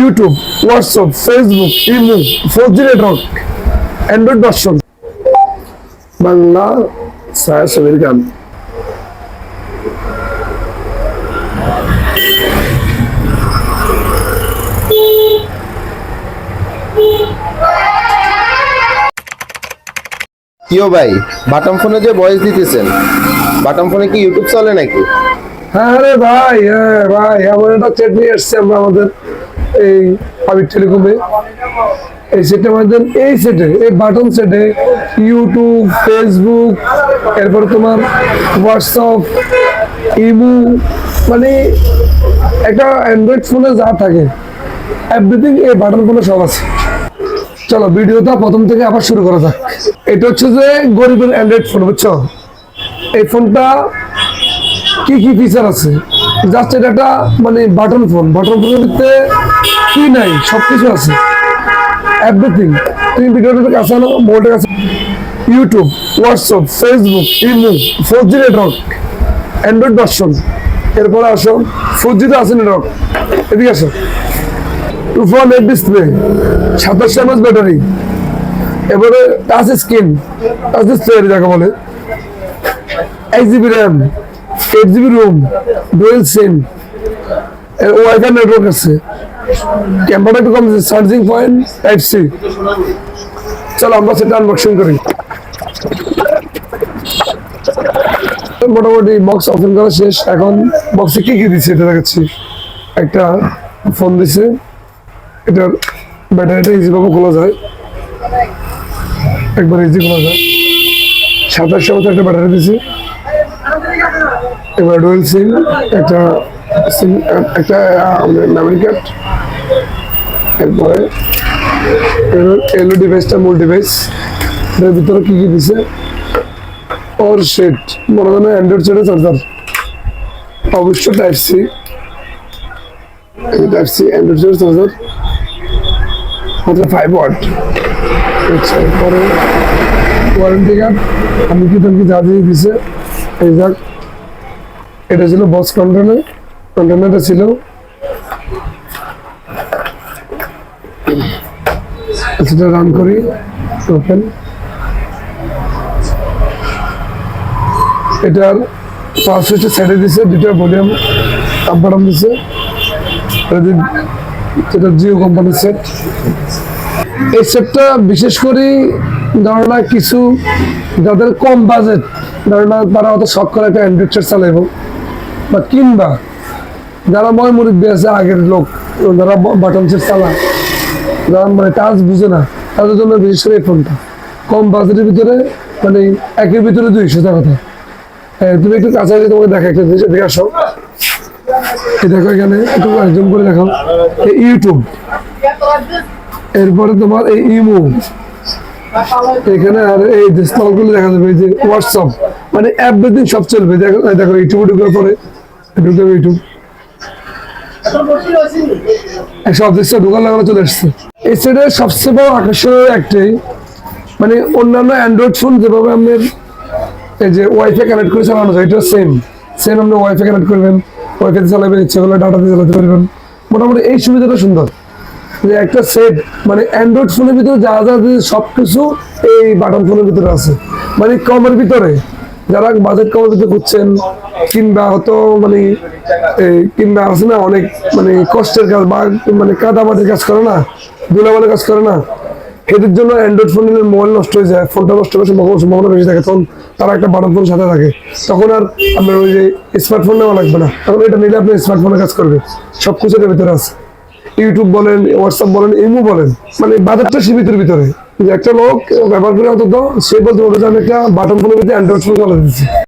YouTube WhatsApp Facebook imo four G network Android version Bangla ছায়াছবির গান। কিও ভাই বাটম ফোনে যে ভয়েস দিতেছেন বাটম ফোনে কি ইউটিউব চলে নাকি? হ্যাঁ রে ভাই হ্যাঁ ভাই এমন একটা সেট নিয়ে এসছি আমরা আমাদের। এই আবির টেলিকমে। এই সেটের মাধ্যমে এই সেটে এই বাটন সেটে ইউটিউব ফেসবুক এরপর তোমার হোয়াটসঅ্যাপ ইমু মানে একটা অ্যান্ড্রয়েড ফোনে যা থাকে এভরিথিং এই বাটন ফোনে সব আছে। চলো, ভিডিওটা প্রথম থেকে আবার শুরু করা যাক। এটা হচ্ছে যে গরিবের অ্যান্ড্রয়েড ফোন বুঝছ? এই ফোনটা কি কি ফিচার আছে? জাস্ট এটা একটা মানে বাটন ফোন বাটন ফোনের ভিতরে কি নাই সব কিছু আছে। এভরিথিং তুমি ভিডিওটার কাছে আনো মোবাইলটার কাছে YouTube WhatsApp Facebook imo four G network Android version এরপরে আসো ফোর জিতে আছে নেটওয়ার্ক এদিকে আসো। টু ফোর নেট ডিসপ্লে সাতাশ এমএস ব্যাটারি এবারে টাচ স্ক্রিন টাচ ডিসপ্লে যাকে বলে। এক GB RAM eight GB ROM, dual SIM WiFi network আছে। ক্যামেরাটা একটু কম চার্জিং পয়েন্ট টাইপ সি চলো, আমরা সেটা আনবক্সিং করি। মোটামুটি বক্স ওপেন করা শেষ। এখন বক্সে কি কি দিচ্ছে এটা দেখাচ্ছি। একটা ফোন দিছে। এটার ব্যাটারিটা ইজিভাবে খোলা যায়। একবার ইজি খোলা যায়। সাতাশ মতো একটা ব্যাটারি দিছে। এবার ডুয়েল একটা সিম একটা মেমোরি কার্ড, এরপরে এলো ডিভাইসটা মূল ডিভাইস। এর ভিতরে কি কি দিছে? ওর সেট মনে হয় অ্যান্ড্রয়েড সেটের চার্জার অবশ্য type C. Type C Android সেটের চার্জার মাত্র ফাইভ ওয়াট। আচ্ছা এরপরে ওয়ারেন্টি কার্ড আমি কি তোর কি যা দিয়ে দিছে, এই এটা ছিল বক্স কন্টেনার কন্টেনারটা ছিল সেটা রান করি ওপেন এটার পাঁচ সুইচে ছেড়ে দিছে দুটো ভলিউম আপ দিছে। এটা জিও কোম্পানির সেট এই সেটটা বিশেষ করে ধরো না কিছু, যাদের কম বাজেট ধরো না তারা অত শখ করে একটা অ্যান্ড্রয়েড সেট চালাইবো। বা কিনবা যারা ময় মুরব্বী আছে, আগের লোক, যারা বাটন সেট চালায়, যারা মানে টাচ বুঝে না, তাদের জন্য বিশেষ করে এই ফোনটা। কম বাজেটের ভিতরে মানে একের ভিতরে দুইশো টাকা কথা হ্যাঁ তুমি একটু কাছাকাছি তোমাকে দেখা একটা জিনিস দেখে আসো। দেখো এখানে, একটু একজন করে দেখাও। এই ইউটিউব। এরপরে তোমার এই ইমো। এখানে আর এই যে স্টলগুলো দেখা যাবে যে হোয়াটসঅ্যাপ মানে এভরিথিং সব চলবে। দেখো দেখো ইউটিউব ঢুকার পরে ঢুকে সব দেশে ঢোকার লাগানো চলে আসছে। সবচেয়ে বড় আকর্ষণীয় মানে অন্যান্য অ্যান্ড্রয়েড ফোন যেভাবে কানেক্ট করে সেম সেম ওয়াইফাই কানেক্ট করবেন চালাবেন, ইচ্ছে করলে ডাটা দিয়ে চালাতে পারবেন। মোটামুটি এই সুবিধাটা সুন্দর। যে একটা সেট মানে অ্যান্ড্রয়েড ফোনের ভিতরে যা যা সব কিছু এই বাটন ফোনের ভিতরে আছে। মানে কমের ভিতরে। যারা বাজেট কমের ভিতরে করছেন কিংবা হয়তো মানে কিংবা আছে না অনেক মানে কষ্টের কাজ বা মানে কাদামাটির কাজ করে না ধুলাবালের কাজ করে না, এদের জন্য অ্যান্ড্রয়েড ফোন নিলে মোবাইল নষ্ট হয়ে যায় ফোনটা নষ্ট হওয়ার সম্ভাবনা সম্ভাবনা বেশি থাকে, তখন তারা একটা বাটন ফোন সাথে থাকে। তখন আর আপনার ওই যে স্মার্টফোন নেওয়া লাগবে না। তখন এটা নিলে আপনি স্মার্টফোনে কাজ করবে সব কিছু এর ভিতরে আছে। ইউটিউব বলেন হোয়াটসঅ্যাপ বলেন ইমো বলেন। মানে বাজারটা সীমিতের ভিতরে। একটা লোক ব্যবহার করে অন্তত সে বলতে পারবে যে আমি একটা বাটন ফোনের ভিতরে অ্যান্ড্রয়েড ফোন চালা দিচ্ছি।